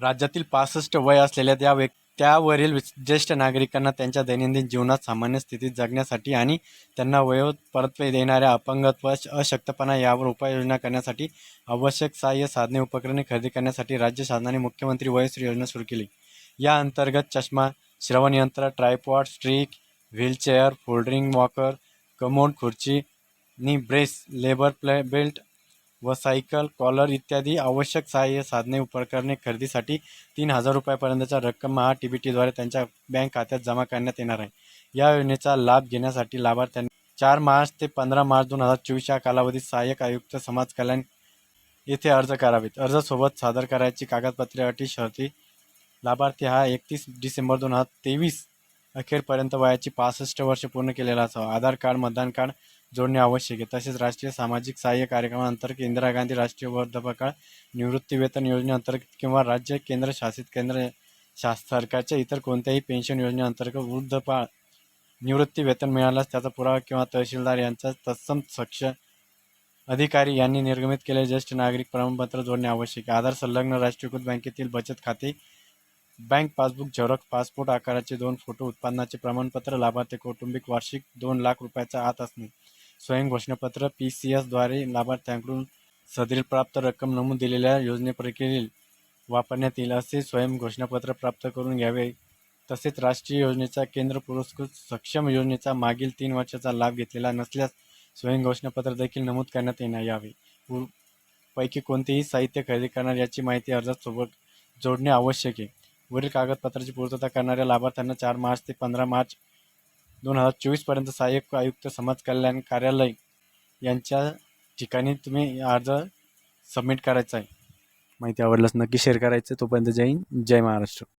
राज्यातील पासष्ट वय असलेल्या त्या व्यक् त्यावरील ज्येष्ठ नागरिकांना त्यांच्या दैनंदिन जीवनात सामान्य स्थितीत जगण्यासाठी आणि त्यांना वयो परत्वे देणाऱ्या अपंगत्व अशक्तपणा यावर उपाययोजना करण्यासाठी आवश्यक सहाय्य साधने उपकरणे खरेदी करण्यासाठी राज्य शासनाने मुख्यमंत्री वयश्री योजना सुरू केली. या अंतर्गत चष्मा श्रवणयंत्र tripod stick wheelchair folding walker commode खुर्ची नी ब्रेस लेबर प्ले बेल्ट व सायकल कॉलर इत्यादी आवश्यक सहाय्य साधने उपकरणे खरेदीसाठी तीन हजार रुपयापर्यंतच्या रक्कम महा टी बी टीद्वारे त्यांच्या बँक खात्यात जमा करण्यात येणार आहे. या योजनेचा लाभ घेण्यासाठी लाभार्थ्यांनी चार मार्च ते पंधरा मार्च दोन हजार चोवीस या कालावधीत सहाय्यक आयुक्त समाज कल्याण येथे अर्ज करावेत. अर्जासोबत सादर करायची कागदपत्रे अटी शर्ती लाभार्थी हा एकतीस डिसेंबर दोन हजार तेवीस अखेरपर्यंत वयाची पासष्ट वर्ष पूर्ण केलेला असावा. आधार कार्ड मतदान कार्ड जोडणे आवश्यक आहे. तसेच राष्ट्रीय सामाजिक सहाय्य कार्यक्रमाअंतर्गत इंदिरा गांधी राष्ट्रीय वृद्धापकाळ निवृत्तीवेतन योजनेअंतर्गत किंवा राज्य केंद्र शासित केंद्र शास सरकारच्या इतर कोणत्याही पेन्शन योजनेअंतर्गत वृद्धपाळ निवृत्ती वेतन मिळाल्यास त्याचा पुरावा किंवा तहसीलदार यांचा तत्सम सक्ष अधिकारी यांनी निर्गमित केलेले ज्येष्ठ नागरिक प्रमाणपत्र जोडणे आवश्यक आहे. आधार संलग्न राष्ट्रीयकृत बँकेतील बचत खाते बँक पासबुक झरक पासपोर्ट आकाराचे दोन फोटो उत्पन्नाचे प्रमाणपत्र लाभार्थी कौटुंबिक वार्षिक दोन लाख रुपयाचा आत असणे. स्वयं घोषणापत्र पी सी एसद्वारे लाभार्थ्यांकडून सदरील प्राप्त रक्कम नमूद दिलेल्या योजनेपैकी वापरण्यात येईल असे स्वयं घोषणापत्र प्राप्त करून घ्यावे. तसेच राष्ट्रीय योजनेचा केंद्र पुरस्कृत सक्षम योजनेचा मागील तीन वर्षाचा लाभ घेतलेला नसल्यास स्वयं घोषणापत्र देखील नमूद करण्यात येणार यावे. पैकी कोणतेही साहित्य खरेदी करणार याची माहिती अर्जात सोबत जोडणे आवश्यक आहे. वरील कागदपत्राची पूर्तता करणाऱ्या लाभार्थ्यांना चार मार्च ते पंधरा मार्च दोन हजार चोवीसपर्यंत सहाय्यक आयुक्त समाज कल्याण कार्यालय यांच्या ठिकाणी तुम्ही अर्ज सबमिट करायचा आहे. माहिती आवडल्यास नक्की शेअर करायचं. तोपर्यंत जय हिंद जय महाराष्ट्र.